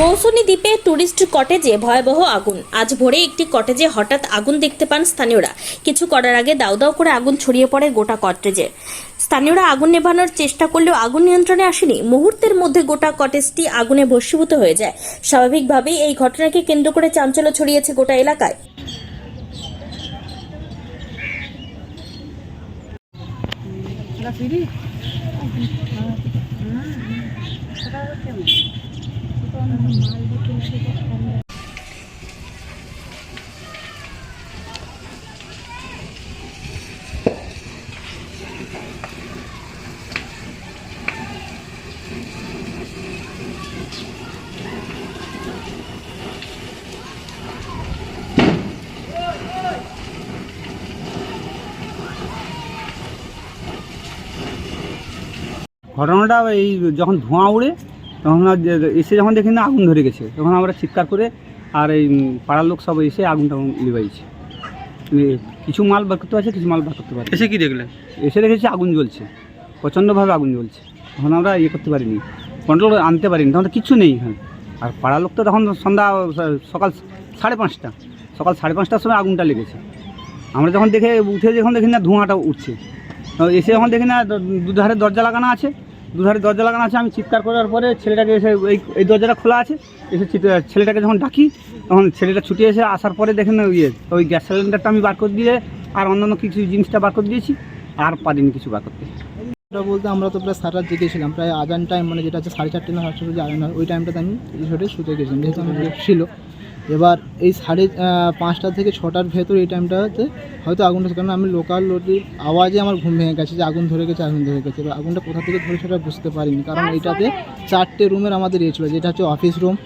মৌসুমী দ্বীপে টুরিস্ট কটেজে ভয়াবহ আগুন। আজ ভোরে একটি কটেজে হঠাৎ আগুন দেখতে পান স্থানীয়রা। কিছু করার আগে দাউ দাউ করে আগুন ছড়িয়ে পড়ে গোটা কটেজে। স্থানীয়রা আগুন নেভানোর চেষ্টা করলেও আগুন নিয়ন্ত্রণে আসেনি। মুহূর্তের মধ্যে গোটা কটেজটি আগুনে ভস্মীভূত হয়ে যায়। স্বাভাবিকভাবেই এই ঘটনাকে কেন্দ্র করে চাঞ্চল্য ছড়িয়েছে গোটা এলাকায়। ঘটনাটা এই যখন ধোঁয়া উড়ে তখন এসে যখন দেখি না আগুন ধরে গেছে। তখন আমরা চিৎকার করে আর এই পাড়ার লোক সব এসে আগুনটা লিবাইছে এ, কিছু মাল বার করতে পারছে কিছু মাল বার করতে পারছে এসে কি দেখলে এসে দেখেছি আগুন জ্বলছে। প্রচণ্ডভাবে আগুন জ্বলছে। তখন আমরা ইয়ে করতে পারিনি। কন্ট্রোল আনতে পারিনি। তখন তো কিচ্ছু নেই এখানে। আর পাড়ার লোক তো তখন সন্ধ্যা সকাল সাড়ে পাঁচটা। সকাল সাড়ে পাঁচটার সময় আগুনটা লেগেছে। আমরা যখন দেখে উঠে যখন দেখি না ধোঁয়াটা উঠছে। এসে যখন দেখি না দুধারে দরজা লাগানো আছে। দুধারে দরজা লাগানো আছে, আমি চিৎকার করার পরে ছেলেটাকে এসে এই এই দরজাটা খোলা আছে, এসে ছেলেটাকে যখন ডাকি, তখন ছেলেটা ছুটে এসে আসার পরে দেখেন ইয়ে ওই গ্যাস সিলিন্ডারটা আমি বার করে দিয়ে আর অন্যান্য কিছু জিনিসটা বার করে দিয়েছি, আর পারিনি কিছু বার করতে। বলতে আমরা তো প্রায় সাত রাত জেগেছিলাম, প্রায় আজান টাইম মানে যেটা আছে সাড়ে চারটে না সাড়ে আজান ওই টাইমটাতে আমি রিসোর্টে শুতে গেছিলাম, যেহেতু রেস্ট ছিল। এবার এই সাড়ে পাঁচটা থেকে ছটার ভেতর এই টাইমটাতে হয়তো আগুনটা কারণ আমি লোকাল লোটির আওয়াজে আমার ঘুম ভেঙে গেছে যে আগুন ধরে গেছে, আগুন ধরে গেছে। এবার আগুনটা কোথা থেকে ধরে সেটা বুঝতে পারিনি, কারণ এটাতে চারটে রুমের আমাদের ইয়ে ছিল, যেটা হচ্ছে অফিস রুম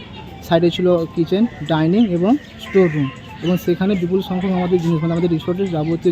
সাইডে ছিল কিচেন ডাইনিং এবং স্টোর রুম এবং সেখানে বিপুল সংখ্যক আমাদের জিনিস মানে আমাদের রিসোর্টের যাবতীয়